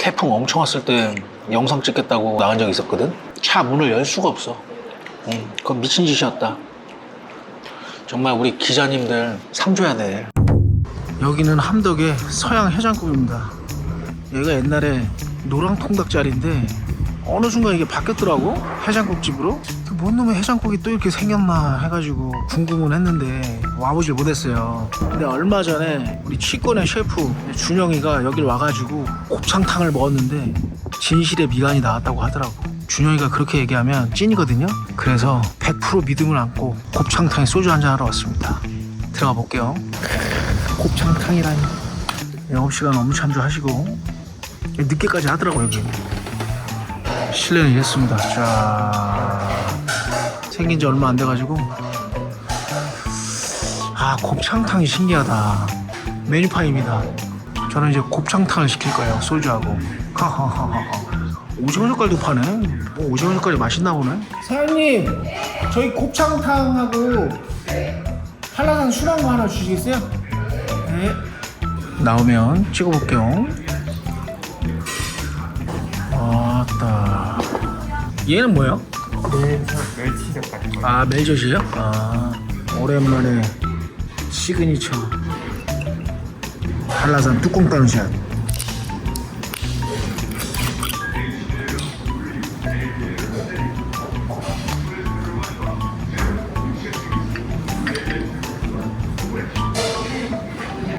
태풍 엄청 왔을 때 영상 찍겠다고 나간 적 있었거든. 차 문을 열 수가 없어. 음, 그건 미친 짓이었다. 정말 우리 기자님들 상줘야 돼. 여기는 함덕의 서양 해장국입니다. 여기가 옛날에 노랑 통닭 자리인데 어느 순간 이게 바뀌었더라고. 해장국집으로? 그 뭔 놈의 해장국이 또 이렇게 생겼나 해가지고 궁금은 했는데 와보질 못했어요. 근데 얼마 전에 우리 취권의 셰프 준영이가 여길 와가지고 곱창탕을 먹었는데 진실의 미간이 나왔다고 하더라고. 준영이가 그렇게 얘기하면 찐이거든요. 그래서 100% 믿음을 안고 곱창탕에 소주 한잔 하러 왔습니다. 들어가 볼게요. 곱창탕이라니. 영업시간 업무 참조하시고 늦게까지 하더라고요 여기 실례는 이랬습니다. 자 생긴 지 얼마 안 돼가지고. 아 곱창탕이 신기하다. 메뉴판입니다. 저는 이제 곱창탕을 시킬 거예요 소주하고. 하하하하 오징어 젓갈도 파네. 뭐 오징어 젓갈이 맛있나 보네. 사장님 저희 곱창탕하고 한라산 술한 거 하나 주시겠어요? 네. 나오면 찍어볼게요 얘는 뭐예요? 멸치 젓갈 아 멜젓이에요? 아 오랜만에 시그니처 한라산 뚜껑 따는 샷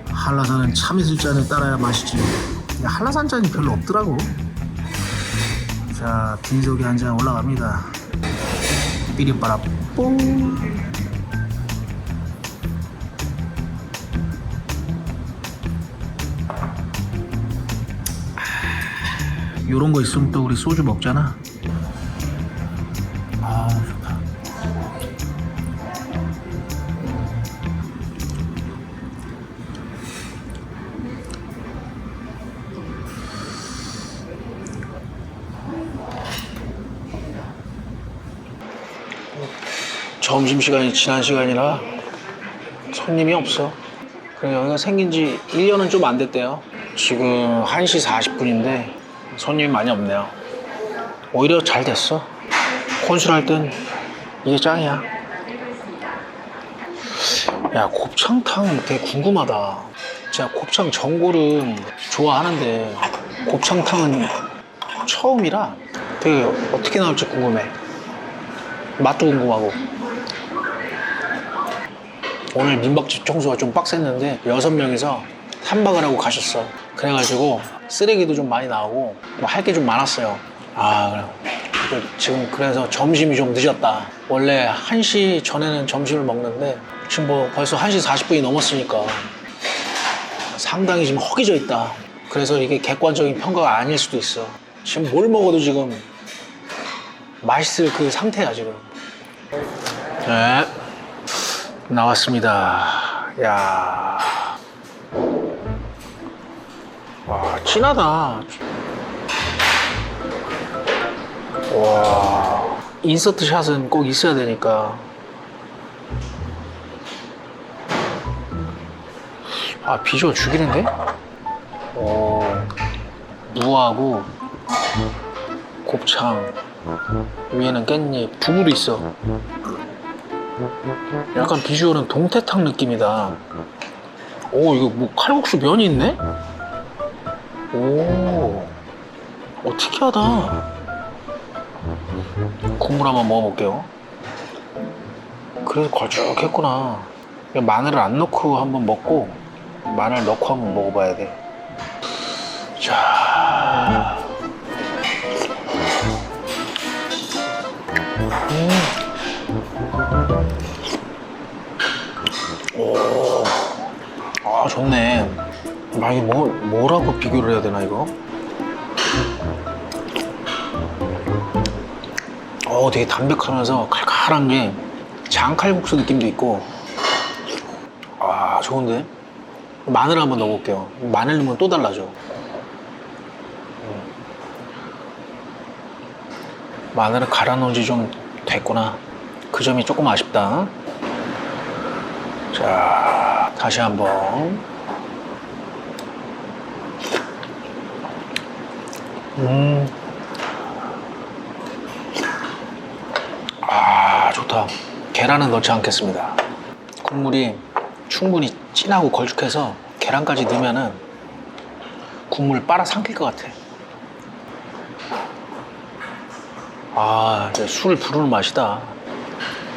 한라산은 참이슬잔에 따라야 근데 한라산 잔이 별로 없더라고 자 빈속에 한 잔 올라갑니다. 삐리빠라 뽕. 요런 거 있으면 또 우리 소주 먹잖아 아 점심시간이 지난 시간이라 손님이 없어. 그래 여기가 생긴 지 1년은 좀 안 됐대요. 지금 1시 40분인데 손님이 많이 없네요. 오히려 잘 됐어. 혼술할 땐 이게 짱이야. 야, 곱창탕 되게 궁금하다. 제가 곱창 전골은 좋아하는데 곱창탕은 처음이라 되게 어떻게 나올지 궁금해. 맛도 궁금하고. 오늘 민박집 청소가 좀 빡셌는데 여섯 명이서 탐박을 하고 가셨어. 그래가지고 쓰레기도 좀 많이 나오고 뭐 할 게 좀 많았어요. 아 그래. 지금 그래서 점심이 좀 늦었다. 원래 1시 전에는 점심을 먹는데 지금 뭐 벌써 1시 40분이 넘었으니까 상당히 지금 허기져 있다. 그래서 이게 객관적인 평가가 아닐 수도 있어. 지금 뭘 먹어도 지금 맛있을 그 상태야 지금. 네. 나왔습니다. 야. 와, 진하다. 와. 인서트 샷은 꼭 있어야 되니까. 아, 비주얼 죽이는데? 오. 무하고 곱창 위에는 깻잎 두부도 있어 약간 비주얼은 동태탕 느낌이다. 오, 이거 뭐 칼국수 면이 있네? 오, 어, 특이하다. 국물 한번 먹어볼게요. 그래도 걸쭉했구나. 마늘을 안 넣고 한번 먹고, 마늘 넣고 한번 먹어봐야 돼. 자. 음. 아 좋네. 아 이게 뭐 뭐라고 비교를 해야 되나 이거? 어 되게 담백하면서 칼칼한 게 장칼국수 느낌도 있고. 아 좋은데? 마늘 한번 넣어볼게요. 마늘 넣으면 또 달라져. 음. 마늘을 갈아 놓은 지 좀 됐구나. 그 점이 조금 아쉽다. 자, 다시 한번. 음. 아, 좋다. 계란은 넣지 않겠습니다. 국물이 충분히 진하고 걸쭉해서 계란까지 넣으면은 국물을 빨아 삼킬 것 같아. 아, 술 부르는 맛이다.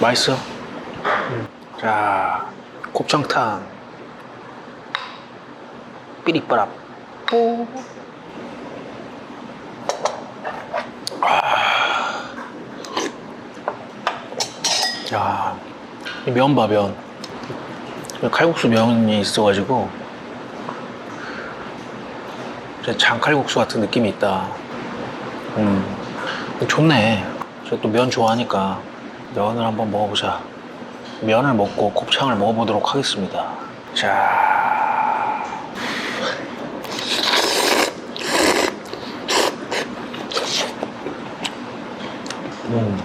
맛있어. 음. 자, 곱창탕. 삐리빠랍. 뽀. 야, 이 면. 칼국수 면이 있어가지고, 장칼국수 같은 느낌이 있다. 음, 좋네. 저 또 면 좋아하니까 면을 한번 먹어보자. 면을 먹고 곱창을 먹어보도록 하겠습니다. 자. 음.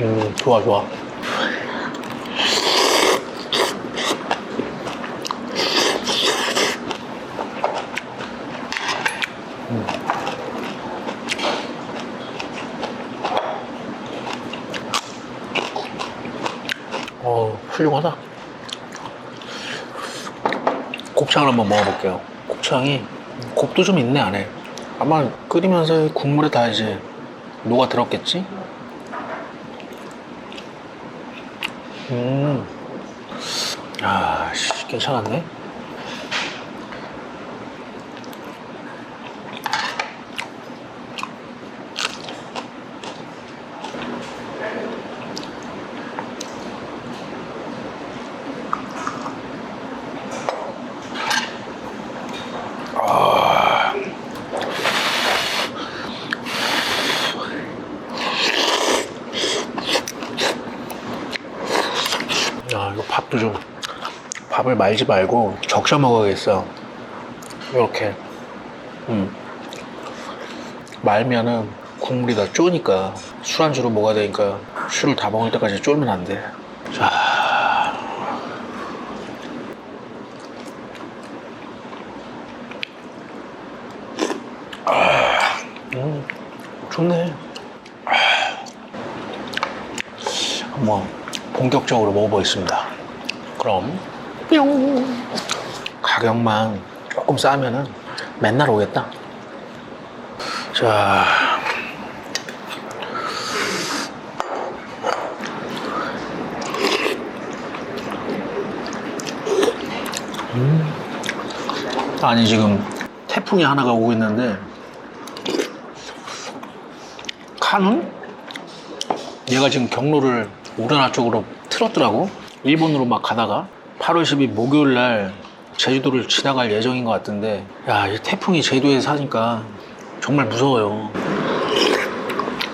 음, 좋아, 좋아. 어, 훌륭하다. 곱창을 한번 먹어볼게요. 곱창이 곱도 좀 있네 안에. 아마 끓이면서 국물에 다 이제 녹아 들었겠지? 음, 아, 씨, 괜찮았네. 좀 밥을 말지 말고 적셔 먹어야겠어. 이렇게. 음. 말면은 국물이 다 쪼니까 술안주로 먹어야 되니까 술을 다 먹을 때까지 쫄면 안 돼. 자. 아, 음, 좋네. 한번 본격적으로 먹어보겠습니다. 그럼 뿅 가격만 조금 싸면은 맨날 오겠다. 자. 음. 아니 지금 태풍이 하나가 오고 있는데 칸은 얘가 지금 경로를 우리나라 쪽으로 틀었더라고. 일본으로 막 가다가 8월 10일 목요일 날 제주도를 지나갈 예정인 것 같은데 야, 이 태풍이 제주도에 사니까 정말 무서워요.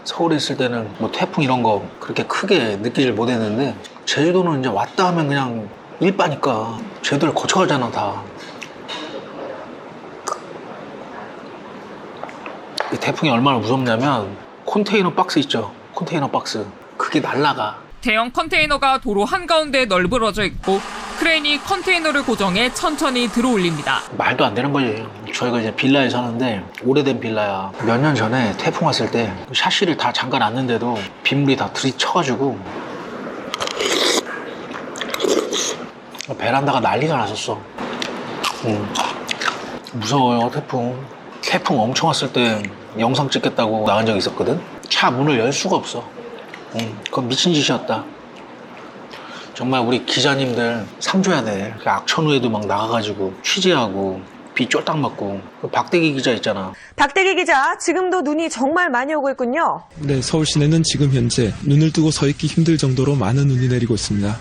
서울에 있을 때는 뭐 태풍 이런 거 그렇게 크게 느끼질 못했는데 제주도는 이제 왔다 하면 그냥 일바니까 제주도를 거쳐가잖아 다. 이 태풍이 얼마나 무섭냐면 컨테이너 박스 있죠. 컨테이너 박스. 그게 날라가. 대형 컨테이너가 도로 한가운데 널브러져 있고 크레인이 컨테이너를 고정해 천천히 들어올립니다. 말도 안 되는 거지. 저희가 이제 빌라에 사는데 오래된 빌라야. 몇 년 전에 태풍 왔을 때 샤시를 다 잠가 놨는데도 빗물이 다 들이쳐가지고 베란다가 난리가 났었어. 음. 무서워요 태풍. 태풍 엄청 왔을 때 영상 찍겠다고 나간 적 있었거든. 차 문을 열 수가 없어. 음, 그건 미친 짓이었다. 정말 우리 기자님들 상줘야 돼. 그 악천후에도 막 나가가지고 취재하고 비 쫄딱 맞고 그 박대기 기자 있잖아. 박대기 기자, 지금도 눈이 정말 많이 오고 있군요. 네, 서울 시내는 지금 현재 눈을 뜨고 서 있기 힘들 정도로 많은 눈이 내리고 있습니다.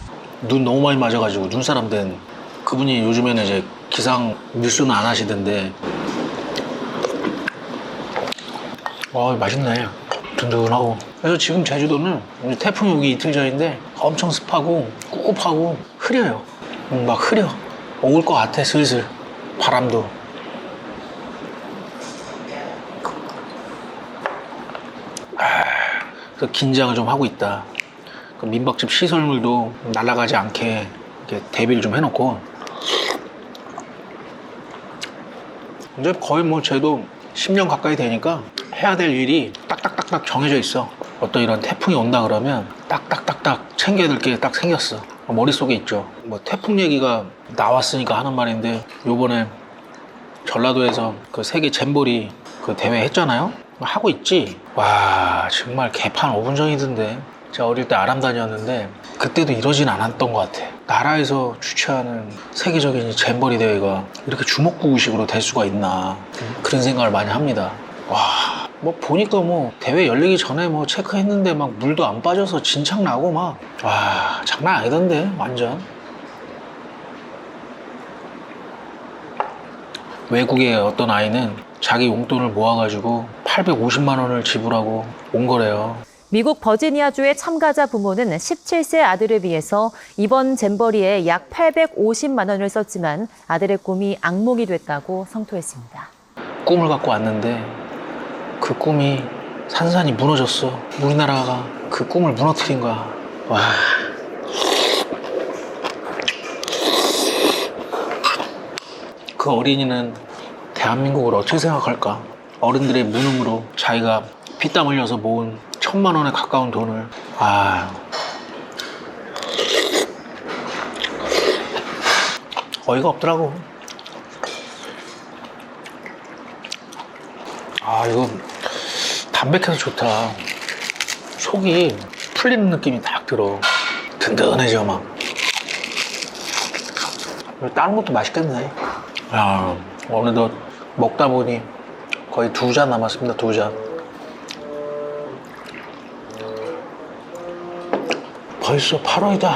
눈 너무 많이 맞아가지고 눈사람 된 그분이 요즘에는 이제 기상 뉴스는 안 하시던데 와 맛있네 든든하고. 그래서 지금 제주도는 태풍이 오기 이틀 전인데 엄청 습하고 꿉꿉하고 흐려요. 음, 막 흐려. 올 것 같아 슬슬. 바람도. 아, 그래서 긴장을 좀 하고 있다. 그 민박집 시설물도 날아가지 않게 이렇게 대비를 좀 해놓고. 이제 거의 뭐 쟤도 10년 가까이 되니까 해야 될 일이 딱딱딱딱 정해져 있어. 어떤 이런 태풍이 온다 그러면 딱딱딱딱 챙겨야 될 게 딱 생겼어. 머릿속에 있죠. 뭐 태풍 얘기가 나왔으니까 하는 말인데 요번에 전라도에서 그 세계 잼버리 그 대회 했잖아요. 하고 있지. 와 정말 개판 5분 전이던데. 제가 어릴 때 아람 다녔는데 그때도 이러진 않았던 것 같아. 나라에서 주최하는 세계적인 이 잼버리 대회가 이렇게 주먹구구식으로 될 수가 있나 그런 생각을 많이 합니다. 와, 뭐 보니까 뭐 대회 열리기 전에 뭐 체크했는데 막 물도 안 빠져서 진창 나고 막 와 장난 아니던데 완전. 외국의 어떤 아이는 자기 용돈을 모아가지고 850만 원을 지불하고 온 거래요. 미국 버지니아주의 참가자 부모는 17세 아들을 위해서 이번 잼버리에 약 850만 원을 썼지만 아들의 꿈이 악몽이 됐다고 성토했습니다. 꿈을 갖고 왔는데 그 꿈이 산산이 무너졌어. 우리나라가 그 꿈을 무너뜨린 거야. 와. 그 어린이는 대한민국을 어떻게 생각할까? 어른들의 무능으로 자기가 피땀 흘려서 모은 천만 원에 가까운 돈을 아 어이가 없더라고. 아 이거 담백해서 좋다. 속이 풀리는 느낌이 딱 들어. 든든해져 막. 다른 것도 맛있겠네. 야 어느덧 먹다 보니 거의 두 잔 남았습니다 두 잔. 벌써 8월이다.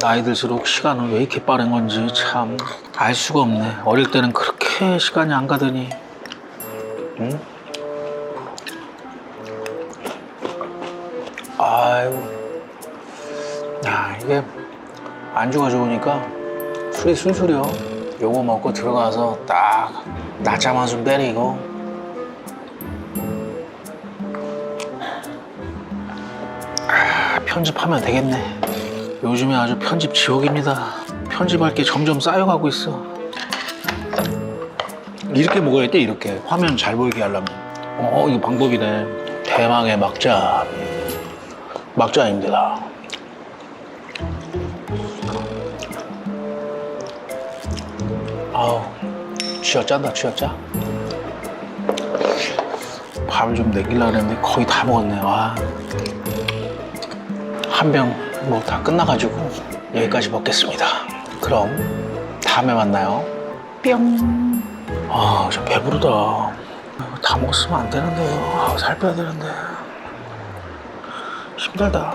나이 들수록 시간은 왜 이렇게 빠른 건지 참 알 수가 없네. 어릴 때는 그렇게 시간이 안 가더니. 응? 아유, 야 이게 안주가 좋으니까 술이 술술이요. 요거 먹고 들어가서 딱 낮잠 한숨 때리고. 아, 편집하면 되겠네. 요즘에 아주 편집 지옥입니다. 편집할 게 점점 쌓여가고 있어. 이렇게 먹어야 돼 이렇게 화면 잘 보이게 하려면 어 이거 방법이네 대망의 막자 막자입니다. 아우 쥐어짠다 쥐어짜. 밥을 좀 내기려고 했는데 거의 다 먹었네 와 한 병 뭐 다 끝나가지고 여기까지 먹겠습니다. 그럼 다음에 만나요. 뿅. 아, 저 배부르다. 다 먹었으면 안 되는데. 아, 살 빼야 되는데. 힘들다.